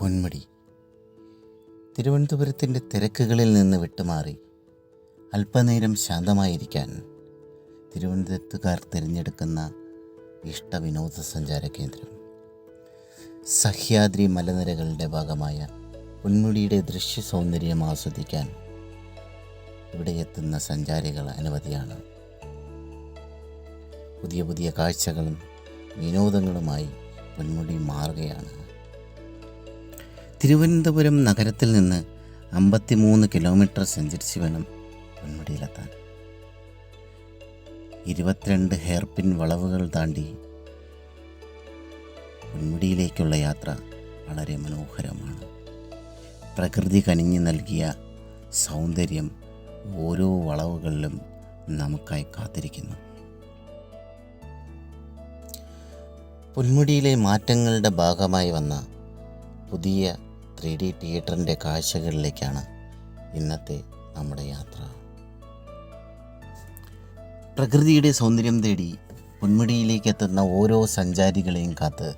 പൊന്മുടി. തിരുവനന്തപുരത്തിന്റെ തിരക്കുകളിൽ നിന്ന് വിട്ടുമാറി അല്പനേരം ശാന്തമായിരിക്കാൻ തിരുവനന്തപുരത്തുകാർ തിരഞ്ഞെടുക്കുന്ന ഇഷ്ട വിനോദസഞ്ചാര കേന്ദ്രം. സഹ്യാദ്രി മലനിരകളുടെ ഭാഗമായ പൊന്മുടിയുടെ ദൃശ്യ സൗന്ദര്യം ആസ്വദിക്കാൻ ഇവിടെ എത്തുന്ന സഞ്ചാരികൾ അനവധിയാണ്. പുതിയ പുതിയ കാഴ്ചകളും വിനോദങ്ങളുമായി പൊന്മുടി മാറുകയാണ്. തിരുവനന്തപുരം നഗരത്തിൽ നിന്ന് അമ്പത്തിമൂന്ന് കിലോമീറ്റർ സഞ്ചരിച്ച് വേണം പൊന്മുടിയിലെത്താൻ. ഇരുപത്തിരണ്ട് ഹെയർപിൻ വളവുകൾ താണ്ടി പൊന്മുടിയിലേക്കുള്ള യാത്ര വളരെ മനോഹരമാണ്. പ്രകൃതി കനിഞ്ഞു നൽകിയ സൗന്ദര്യം ഓരോ വളവുകളിലും നമുക്കായി കാത്തിരിക്കുന്നു. പൊന്മുടിയിലെ മാറ്റങ്ങളുടെ ഭാഗമായി വന്ന പുതിയ ത്രീ ഡി തിയേറ്ററിന്റെ കാഴ്ചകളിലേക്കാണ് ഇന്നത്തെ നമ്മുടെ യാത്ര. പ്രകൃതിയുടെ സൗന്ദര്യം തേടി പൊന്മുടിയിലേക്ക് എത്തുന്ന ഓരോ സഞ്ചാരികളെയും കാത്ത്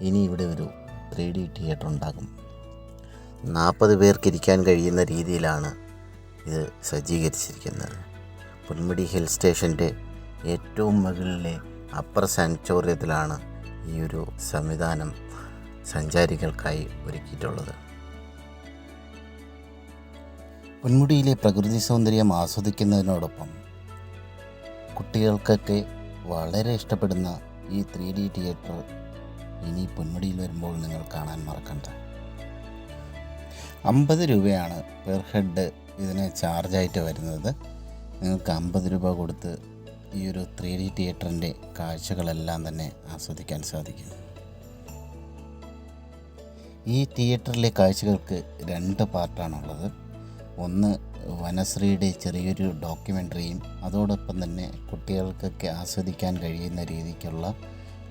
ഇനി ഇവിടെ ഒരു ത്രീ ഡി തിയേറ്റർ ഉണ്ടാകും. നാൽപ്പത് പേർക്ക് ഇരിക്കാൻ കഴിയുന്ന രീതിയിലാണ് ഇത് സജ്ജീകരിച്ചിരിക്കുന്നത്. പൊന്മുടി ഹിൽ സ്റ്റേഷന്റെ ഏറ്റവും മുകളിലെ അപ്പർ സാനിറ്റോറിയത്തിലാണ് ഈ ഒരു സംവിധാനം സഞ്ചാരികൾക്കായി ഒരുക്കിയിട്ടുള്ളത്. പൊന്മുടിയിലെ പ്രകൃതി സൗന്ദര്യം ആസ്വദിക്കുന്നതിനോടൊപ്പം കുട്ടികൾക്കൊക്കെ വളരെ ഇഷ്ടപ്പെടുന്ന ഈ ത്രീ ഡി തിയേറ്റർ ഇനി പൊന്മുടിയിൽ വരുമ്പോൾ നിങ്ങൾ കാണാൻ മറക്കണ്ട. അമ്പത് രൂപയാണ് പെർ ഹെഡ് ഇതിന് ചാർജായിട്ട് വരുന്നത്. നിങ്ങൾക്ക് അമ്പത് രൂപ കൊടുത്ത് ഈ ഒരു ത്രീ ഡി തിയേറ്ററിന്റെ കാഴ്ചകളെല്ലാം തന്നെ ആസ്വദിക്കാൻ സാധിക്കും. ഈ തിയേറ്ററിലെ കാഴ്ചകൾക്ക് രണ്ട് പാർട്ടാണുള്ളത്. ഒന്ന് വനശ്രീയുടെ ചെറിയൊരു ഡോക്യുമെന്ററിയും അതോടൊപ്പം തന്നെ കുട്ടികൾക്കൊക്കെ ആസ്വദിക്കാൻ കഴിയുന്ന രീതിക്കുള്ള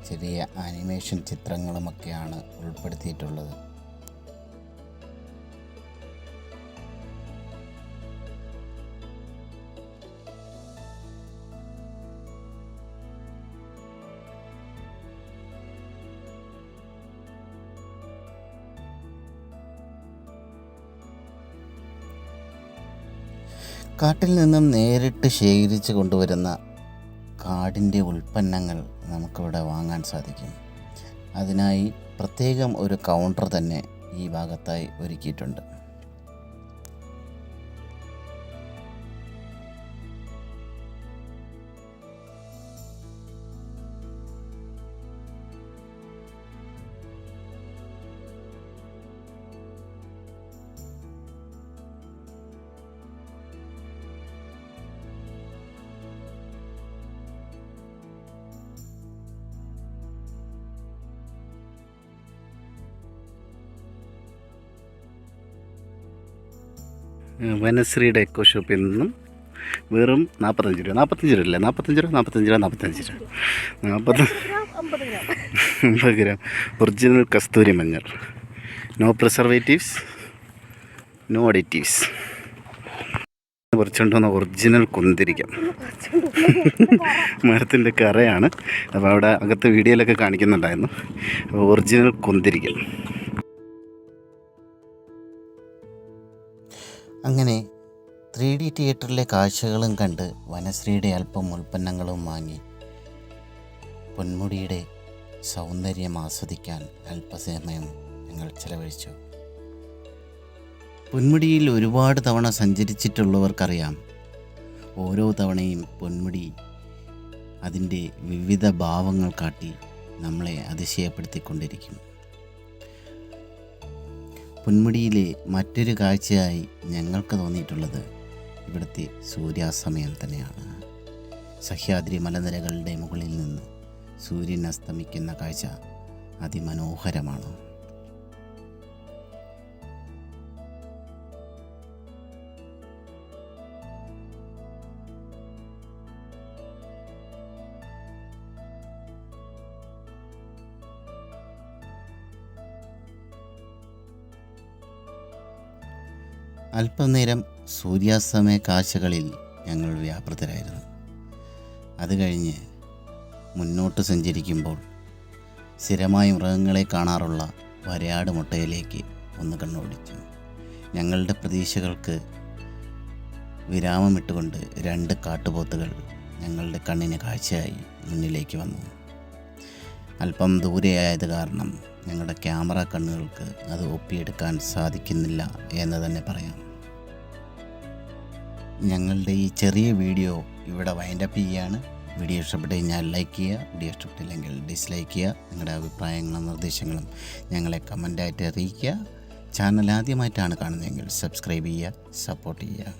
ചെറിയ ആനിമേഷൻ ചിത്രങ്ങളുമൊക്കെയാണ് ഉൾപ്പെടുത്തിയിട്ടുള്ളത്. കാട്ടിൽ നിന്നും നേരിട്ട് ശേഖരിച്ച് കൊണ്ടുവരുന്ന കാടിന്റെ ഉൽപ്പന്നങ്ങൾ നമുക്കിവിടെ വാങ്ങാൻ സാധിക്കും. അതിനായി പ്രത്യേകം ഒരു കൗണ്ടർ തന്നെ ഈ ഭാഗത്തായി ഒരുക്കിയിട്ടുണ്ട്. വനശ്രീയുടെ എക്കോ ഷോപ്പിൽ നിന്നും വെറും നാൽപ്പത്തഞ്ച് രൂപ. നാൽപ്പത്തഞ്ച് രൂപ അല്ലേ? നാൽപ്പത്തഞ്ച് രൂപ നാൽപ്പത്തഞ്ച് രൂപ നാൽപ്പത്തഞ്ച് രൂപ. നാൽപ്പത്തി അമ്പത് ഗ്രാം. ഒറിജിനൽ കസ്തൂരി മഞ്ഞൾ. നോ പ്രിസർവേറ്റീവ്സ് നോ അഡിറ്റീവ്സ് പറിച്ചുകൊണ്ട് വന്ന ഒറിജിനൽ കുന്തിരിക്കാം. മരത്തിന്റെ കറയാണ്. അപ്പോൾ അവിടെ അകത്ത് വീഡിയോയിലൊക്കെ കാണിക്കുന്നുണ്ടായിരുന്നു. ഒറിജിനൽ കുന്തിരിക്കം. അങ്ങനെ ത്രീ ഡി തിയേറ്ററിലെ കാഴ്ചകളും കണ്ട് വനശ്രീയുടെ അല്പം ഉൽപ്പന്നങ്ങളും വാങ്ങി പൊന്മുടിയുടെ സൗന്ദര്യം ആസ്വദിക്കാൻ അല്പസമയം ഞങ്ങൾ ചെലവഴിച്ചു. പൊന്മുടിയിൽ ഒരുപാട് തവണ സഞ്ചരിച്ചിട്ടുള്ളവർക്കറിയാം. ഓരോ തവണയും പൊന്മുടി അതിന്റെ വിവിധ ഭാവങ്ങൾ കാട്ടി നമ്മളെ അതിശയപ്പെടുത്തിക്കൊണ്ടിരിക്കും. പൊന്മുടിയിലെ മറ്റൊരു കാഴ്ചയായി ഞങ്ങൾക്ക് തോന്നിയിട്ടുള്ളത് ഇവിടുത്തെ സൂര്യാസ്തമയം തന്നെയാണ്. സഹ്യാദ്രി മലനിരകളുടെ മുകളിൽ നിന്ന് സൂര്യൻ അസ്തമിക്കുന്ന കാഴ്ച അതിമനോഹരമാണ്. അല്പനേരം സൂര്യാസ്തമയ കാഴ്ചകളിൽ ഞങ്ങൾ വ്യാപൃതരായിരുന്നു. അത് കഴിഞ്ഞ് മുന്നോട്ട് സഞ്ചരിക്കുമ്പോൾ സ്ഥിരമായി മൃഗങ്ങളെ കാണാറുള്ള വരയാട് മുട്ടയിലേക്ക് ഒന്ന് കണ്ണോടിച്ചു. ഞങ്ങളുടെ പ്രതീക്ഷകൾക്ക് വിരാമമിട്ടുകൊണ്ട് രണ്ട് കാട്ടുപോത്തുകൾ ഞങ്ങളുടെ കണ്ണിന് കാഴ്ചയായി മുന്നിലേക്ക് വന്നു. അല്പം ദൂരെയായത് കാരണം ഞങ്ങളുടെ ക്യാമറ കണ്ണുകൾക്ക് അത് ഒപ്പിയെടുക്കാൻ സാധിക്കുന്നില്ല എന്ന് തന്നെ പറയാം. ഞങ്ങളുടെ ഈ ചെറിയ വീഡിയോ ഇവിടെ വൈൻഡപ്പ് ചെയ്യുകയാണ്. വീഡിയോ ഇഷ്ടപ്പെട്ട് കഴിഞ്ഞാൽ ലൈക്ക് ചെയ്യുക വീഡിയോ ഇഷ്ടപ്പെട്ടില്ലെങ്കിൽ ഡിസ്ലൈക്ക് ചെയ്യുക നിങ്ങളുടെ അഭിപ്രായങ്ങളും നിർദ്ദേശങ്ങളും ഞങ്ങളെ കമന്റായിട്ട് അറിയിക്കുക. ചാനൽ ആദ്യമായിട്ടാണ് കാണുന്നതെങ്കിൽ സബ്സ്ക്രൈബ് ചെയ്യുക സപ്പോർട്ട് ചെയ്യുക.